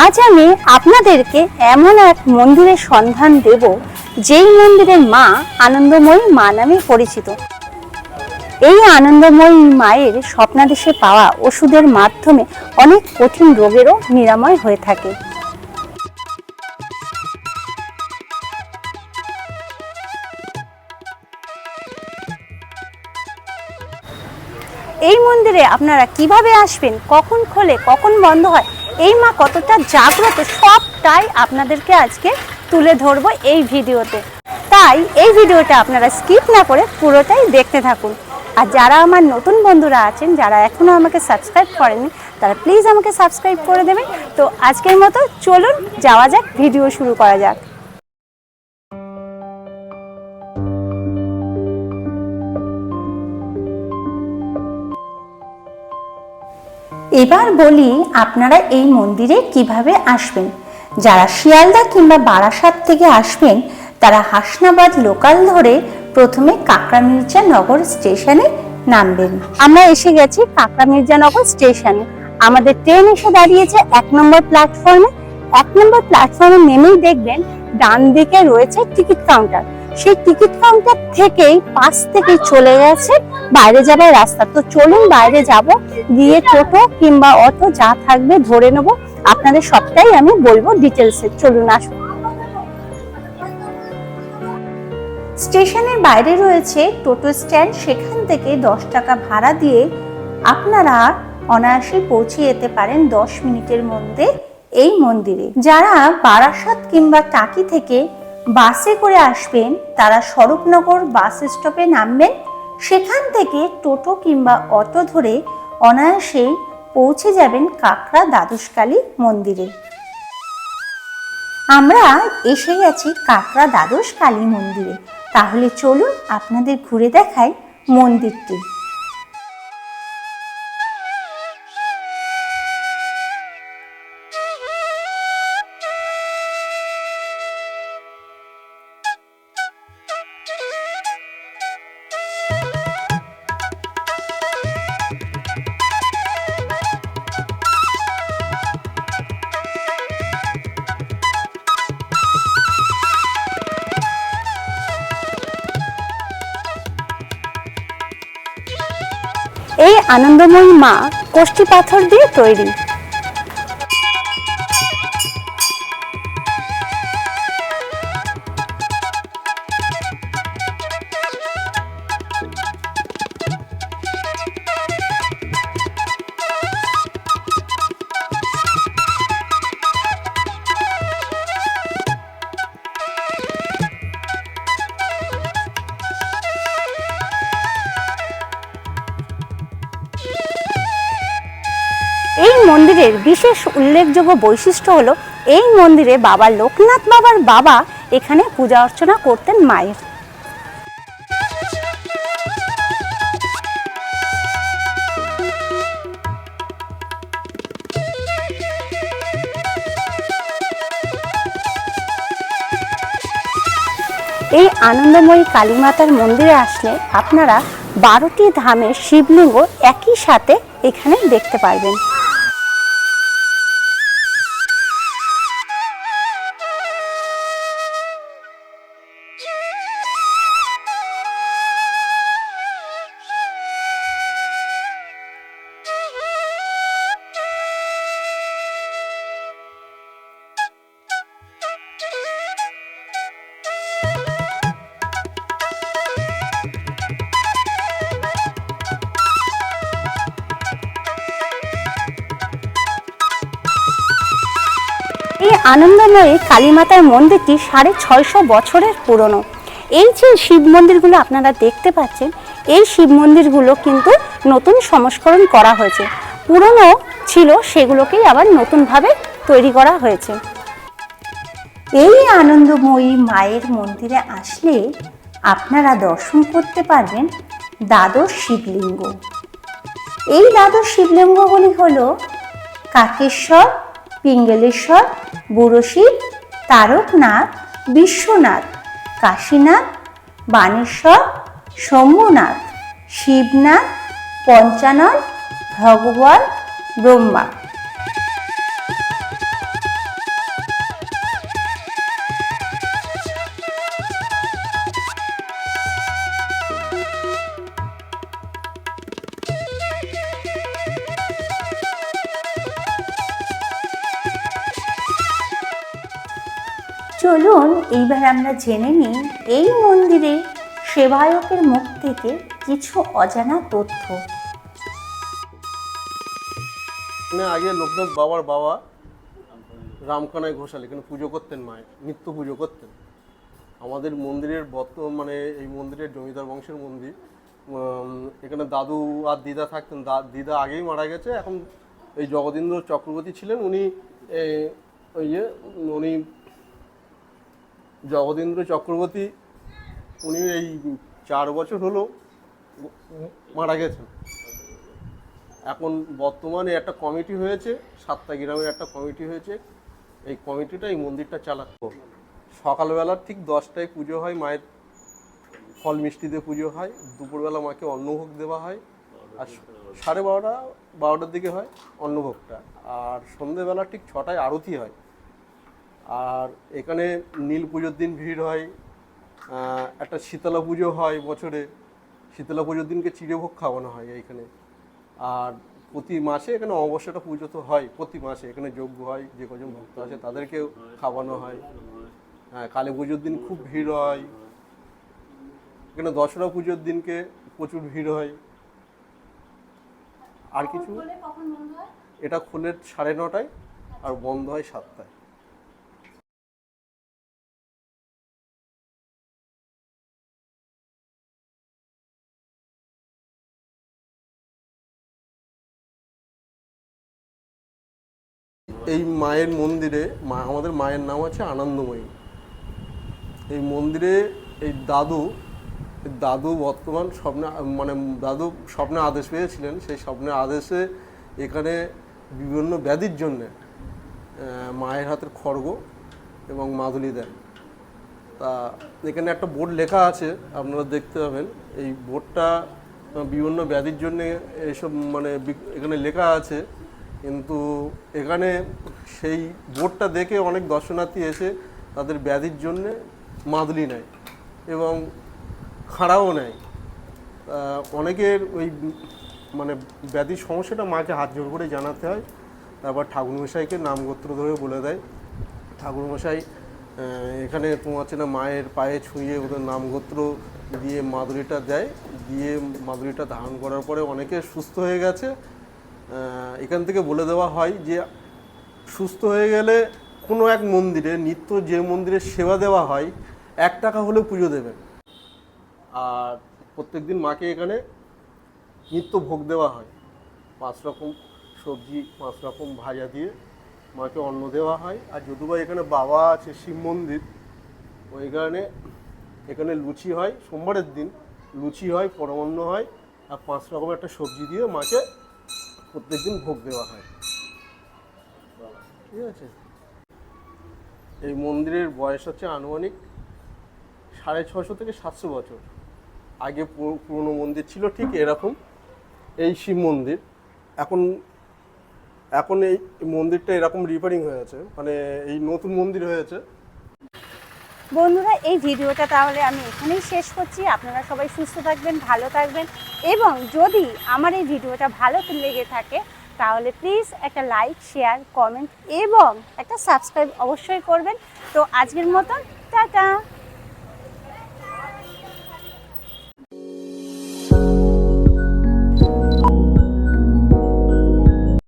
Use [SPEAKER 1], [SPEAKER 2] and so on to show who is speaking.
[SPEAKER 1] আজ আমি আপনাদেরকে এমন এক মন্দিরের সন্ধান দেব, যেই মন্দিরের মা আনন্দময়ী মা নামে পরিচিত। এই আনন্দময়ী মায়ের স্বপ্নাদেশে পাওয়া ওষুধের মাধ্যমে অনেক কঠিন রোগেরও নিরাময় হয়ে থাকে। মন্দিরে আপনারা কীভাবে আসবেন, কখন খোলে, কখন বন্ধ হয়, এই মা কতটা জাগ্রত, সবটাই আপনাদেরকে আজকে তুলে ধরবো এই ভিডিওতে। তাই এই ভিডিওটা আপনারা স্কিপ না করে পুরোটাই দেখতে থাকুন। আর যারা আমার নতুন বন্ধুরা আছেন, যারা এখনও আমাকে সাবস্ক্রাইব করেনি তারা প্লিজ আমাকে সাবস্ক্রাইব করে দেবেন। তো আজকের মতো চলুন, যাওয়া যাক, ভিডিও শুরু করা যাক। এবার বলি আপনারা এই মন্দিরে কীভাবে আসবেন। যারা শিয়ালদা কিংবা বারাসাত থেকে আসবেন, তারা হাসনাবাদ লোকাল ধরে প্রথমে কাকড়া মির্জা নগর স্টেশনে নামবেন। আমরা এসে গেছি কাকড়া মির্জা নগর স্টেশনে আমাদের ট্রেন এসে দাঁড়িয়েছে এক নম্বর প্ল্যাটফর্মে এক নম্বর প্ল্যাটফর্মে নেমেই দেখবেন ডান দিকে রয়েছে টিকিট কাউন্টার সেই টিকিট কাউন্টার থেকেই পাশ থেকে চলে গেছে। বাইরে যাবার রাস্তা। তো চলুন বাইরে যাব, গিয়ে টোটো কিংবা অটো যা থাকবে ধরে নেব। আপনাদের সবটাই আমি বলব ডিটেলসে চলুন আসুন। স্টেশনের বাইরে রয়েছে টোটো স্ট্যান্ড। সেখান থেকে দশ টাকা ভাড়া দিয়ে আপনারা অনায়াসে পৌঁছে যেতে পারেন দশ মিনিটের মধ্যে এই মন্দিরে। যারা বারাসাত কিংবা টাকি থেকে বাসে করে আসবেন, তারা স্বরূপনগর বাস স্টপে নামবেন, সেখান থেকে টোটো কিংবা অটো ধরে অনায়াসেই পৌঁছে যাবেন কাকড়া দ্বাদশকালী মন্দিরে। আমরা এসে গেছি কাকড়া দ্বাদশ কালী মন্দিরে। তাহলে চলুন আপনাদের ঘুরে দেখাই মন্দিরটি। আনন্দময়ী মা কষ্টি পাথর দিয়ে তৈরি। মন্দিরের বিশেষ উল্লেখযোগ্য বৈশিষ্ট্য হলো, এই মন্দিরে বাবা লোকনাথ বাবার বাবা এখানে পূজা অর্চনা করতেন মায়ের। এই আনন্দময়ী কালীমাতার মন্দিরে আসলে আপনারা বারোটি ধামের শিবলিঙ্গ একই সাথে এখানে দেখতে পারবেন। এই আনন্দময়ী কালীমাতার মন্দিরটি সাড়ে ছয়শো বছরের পুরনো। এই যে শিব মন্দিরগুলো আপনারা দেখতে পাচ্ছেন, এই শিব মন্দিরগুলো কিন্তু নতুন সংস্করণ করা হয়েছে। পুরনো ছিল, সেগুলোকেই আবার নতুনভাবে তৈরি করা হয়েছে। এই আনন্দময়ী মায়ের মন্দিরে আসলে আপনারা দর্শন করতে পারবেন দ্বাদশ শিবলিঙ্গ। এই দ্বাদশ শিবলিঙ্গগুলি হলো কাকেশ্বর পিঙ্গলেশ্বর বুড়শি তারকনাথ বিশ্বনাথ কাশীনাথ বানেশ্বর শম্ভুনাথ শিবনাথ পঞ্চানন ভগবান ব্রহ্মা। চলুন, এইবার আমরা জেনে নিই এই মন্দিরে সেবায়কের মুখ থেকে কিছু অজানা তথ্য।
[SPEAKER 2] আগে লোকনাথ বাবার বাবা রামকানায় ঘোষাল, এখানে পুজো করতেন মায়ের, নিত্য পুজো করতেন। আমাদের মন্দিরের বর্তমানে এই মন্দিরের জমিদার বংশের মন্দির এখানে দাদু আর দিদা থাকতেন। দিদা আগেই মারা গেছে, এখন এই জগদীন্দ্র চক্রবর্তী ছিলেন, উনি ওই যে উনি জগদীন্দ্র চক্রবর্তী, উনি এই চার বছর হলো মারা গেছেন। এখন বর্তমানে একটা কমিটি হয়েছে, সাতটা গ্রামের একটা কমিটি হয়েছে। এই কমিটিটা, এই মন্দিরটা চালাতো সকালবেলা ঠিক দশটায় পুজো হয়, মায়ের ফল মিষ্টিতে পুজো হয়, দুপুরবেলা মাকে অন্নভোগ দেওয়া হয়, আর সাড়ে বারোটা, বারোটার দিকে হয় অন্নভোগটা। আর সন্ধেবেলা ঠিক ছটায় আরতি হয়। আর এখানে নীল পুজোর দিন ভিড় হয় একটা শীতলা পুজো হয় বছরে। শীতলা পুজোর দিনকে চিড়েভোগ খাওয়ানো হয় এইখানে। আর প্রতি মাসে এখানে অমাবস্যাটা পুজো তো হয় প্রতি মাসে এখানে যজ্ঞ হয় যে কজন ভক্ত আছে তাদেরকেও খাওয়ানো হয়। হ্যাঁ কালী পুজোর দিন খুব ভিড় হয়। এখানে দশরা পুজোর দিনকে প্রচুর ভিড় হয়। আর কিছু? এটা খোলে সাড়ে নটায় আর বন্ধ হয় সাতটায়। এই মায়ের মন্দিরে, মা, আমাদের মায়ের নাম আছে আনন্দময়ী। এই মন্দিরে এই দাদু দাদু বর্তমান স্বপ্নে মানে দাদু স্বপ্নে আদেশ পেয়েছিলেন, সেই স্বপ্নের আদেশে এখানে বিভিন্ন ব্যাধির জন্যে মায়ের হাতের খড়গ এবং মাদুলি দেন। তা এখানে একটা বোর্ড লেখা আছে, আপনারা দেখতে পাবেন। এই বোর্ডটা বিভিন্ন ব্যাধির জন্যে এইসব মানে এখানে লেখা আছে। কিন্তু এখানে সেই বোর্ডটা দেখে অনেক দর্শনার্থী এসে তাদের ব্যাধির জন্যে মাদুলি নেয় এবং খাড়াও নেয়। অনেকের ওই মানে ব্যাধির সমস্যাটা মাকে হাত জোর করে জানাতে হয়। তারপর ঠাকুরমশাইকে নামগোত্র ধরে বলে দেয়। ঠাকুরমশাই এখানে তোমার না মায়ের পায়ে ছুঁয়ে ওদের নামগোত্র দিয়ে মাদুরিটা দেয়। দিয়ে মাদুরিটা ধারণ করার পরে অনেকে সুস্থ হয়ে গেছে। এখান থেকে বলে দেওয়া হয় যে, সুস্থ হয়ে গেলে কোনো এক মন্দিরে, নিত্য যে মন্দিরে সেবা দেওয়া হয়, এক টাকা হলেও পুজো দেবেন। আর প্রত্যেকদিন মাকে এখানে নিত্য ভোগ দেওয়া হয়। পাঁচ রকম সবজি, পাঁচ রকম ভাজা দিয়ে মাকে অন্ন দেওয়া হয়। আর যদুবা এখানে বাবা আছে, শিব মন্দির ওই কারণে এখানে লুচি হয়। সোমবারের দিন লুচি হয়, পরমান্ন হয়। আর পাঁচ রকম একটা সবজি দিয়ে মাকে প্রত্যেকদিন ভোগ দেওয়া হয়। ঠিক আছে? এই মন্দিরের বয়স হচ্ছে আনুমানিক সাড়ে ছশো থেকে সাতশো বছর। আগে পুরনো মন্দির ছিল ঠিক এরকম, এই শিব মন্দির। এখন এখন এই মন্দিরটা এরকম রিপেয়ারিং হয়েছে মানে এই নতুন মন্দির হয়েছে
[SPEAKER 1] বন্ধুরা, এই ভিডিওটা তাহলে আমি এখানেই শেষ করছি। আপনারা সবাই সুস্থ থাকবেন, ভালো থাকবেন এবং যদি আমার এই ভিডিওটা ভালো লেগে থাকে, তাহলে প্লিজ একটা লাইক শেয়ার কমেন্ট এবং একটা সাবস্ক্রাইব অবশ্যই করবেন। তো আজকের মতন, টাটা!